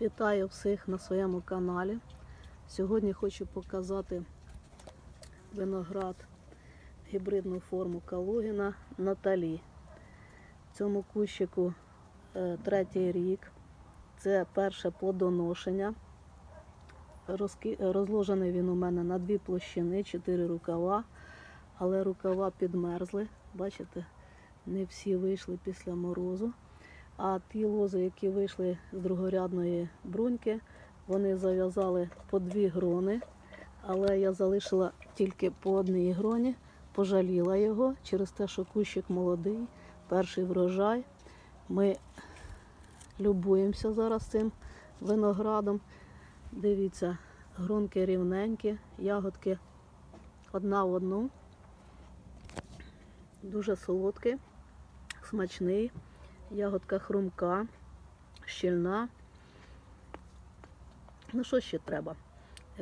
Вітаю всіх на своєму каналі. Сьогодні хочу показати виноград гібридну форму Калугіна Наталі. Цьому кущику е, третій рік. Це перше плодоношення. Розложений він у мене на дві площини, чотири рукава, але рукава підмерзли. Бачите, не всі вийшли після морозу. А ті лози, які вийшли з другорядної бруньки, вони зав'язали по дві грони, але я залишила тільки по одній гроні, пожаліла його через те, що кущик молодий, перший врожай. Ми любуємося зараз цим виноградом. Дивіться, гронки рівненькі, ягодки одна в одну. Дуже солодкий, смачний. Ягодка хрумка, щільна. Ну що ще треба?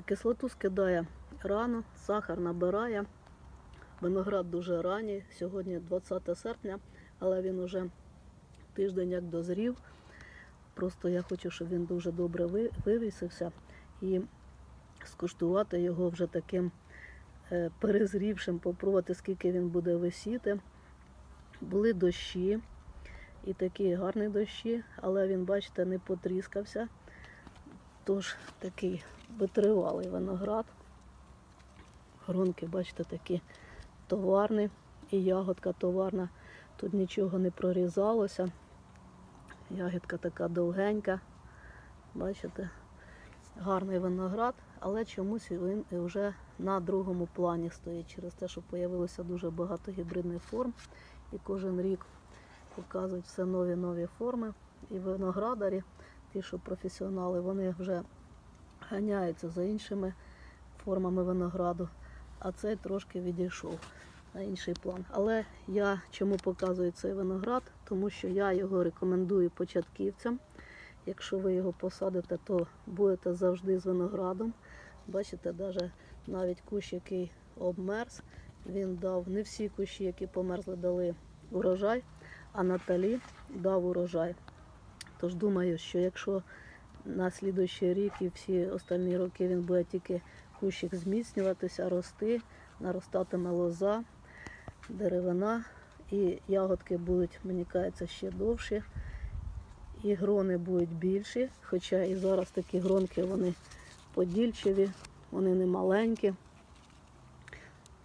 Кислоту скидає рано, сахар набирає. Виноград дуже ранній. Сьогодні 20 серпня, але він уже тиждень як дозрів. Просто я хочу, щоб він дуже добре вивісився і скуштувати його вже таким е, перезрівшим, попробувати, скільки він буде висіти. Були дощі і такі гарні дощі, але він, бачите, не потріскався. Тож такий витривалий виноград. Гронки, бачите, такі товарні, і ягодка товарна. Тут нічого не прорізалося. Ягідка така довгенька. Бачите, гарний виноград, але чомусь він вже на другому плані стоїть через те, що з'явилося дуже багато гібридних форм. І кожен рік показують все нові нові форми. І виноградарі, ті, що професіонали, вони вже ганяються за іншими формами винограду, а цей трошки відійшов на інший план. Але я чому показую цей виноград? Тому що я його рекомендую початківцям. Якщо ви його посадите, то будете завжди з виноградом. Бачите, навіть кущ, який обмерз, він дав не всі кущі, які померзли, дали урожай, а Наталі дав урожай. Тож думаю, що якщо на слідуючий рік і всі останні роки він буде тільки кущик зміцнюватися, рости, наростатиме лоза, деревина, і ягодки будуть, мені кажеться, ще довші, і грони будуть більші. Хоча і зараз такі гронки вони подільчеві, вони не маленькі,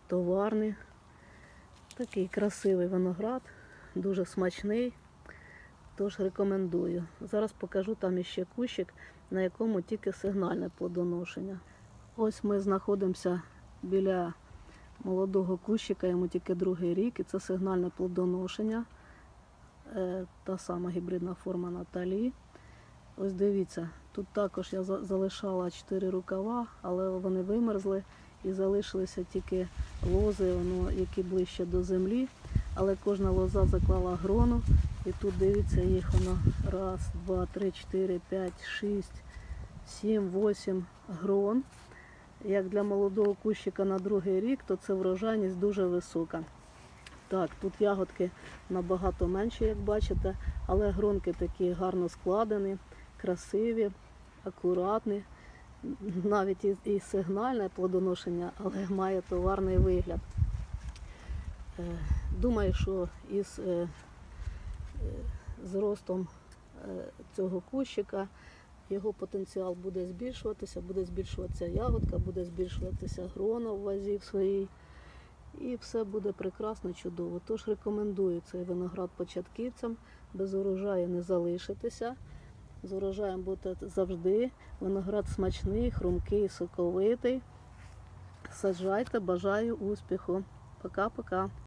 товарні. Такий красивий виноград, дуже смачний. Тож рекомендую. Зараз покажу там іще кущик, на якому тільки сигнальне плодоношення. Ось ми знаходимося біля молодого кущика, йому тільки другий рік, і це сигнальне плодоношення. Е, Та сама гібридна форма Наталі. Ось дивіться, тут також я залишала 4 рукава, але вони вимерзли і залишилися тільки лози, воно, які ближче до землі. Але кожна лоза заклала грону. І тут дивіться їх воно раз, два, три, чотири, п'ять, шість, сім, восім грон. Як для молодого кущика на другий рік, то це врожайність дуже висока. Так, тут ягодки набагато менші, як бачите, але гронки такі гарно складені, красиві, акуратні. Навіть і сигнальне плодоношення, але має товарний вигляд. Е, Думаю, що із е, е, зростом цього кущика його потенціал буде збільшуватися, буде збільшуватися ягодка, буде збільшуватися грона в вазі в своїй. І все буде прекрасно, чудово. Тож рекомендую цей виноград початківцям. Без урожаю не залишитися. З урожаєм будете завжди. Виноград смачний, хрумкий, соковитий. Саджайте, бажаю успіху. Пока-пока.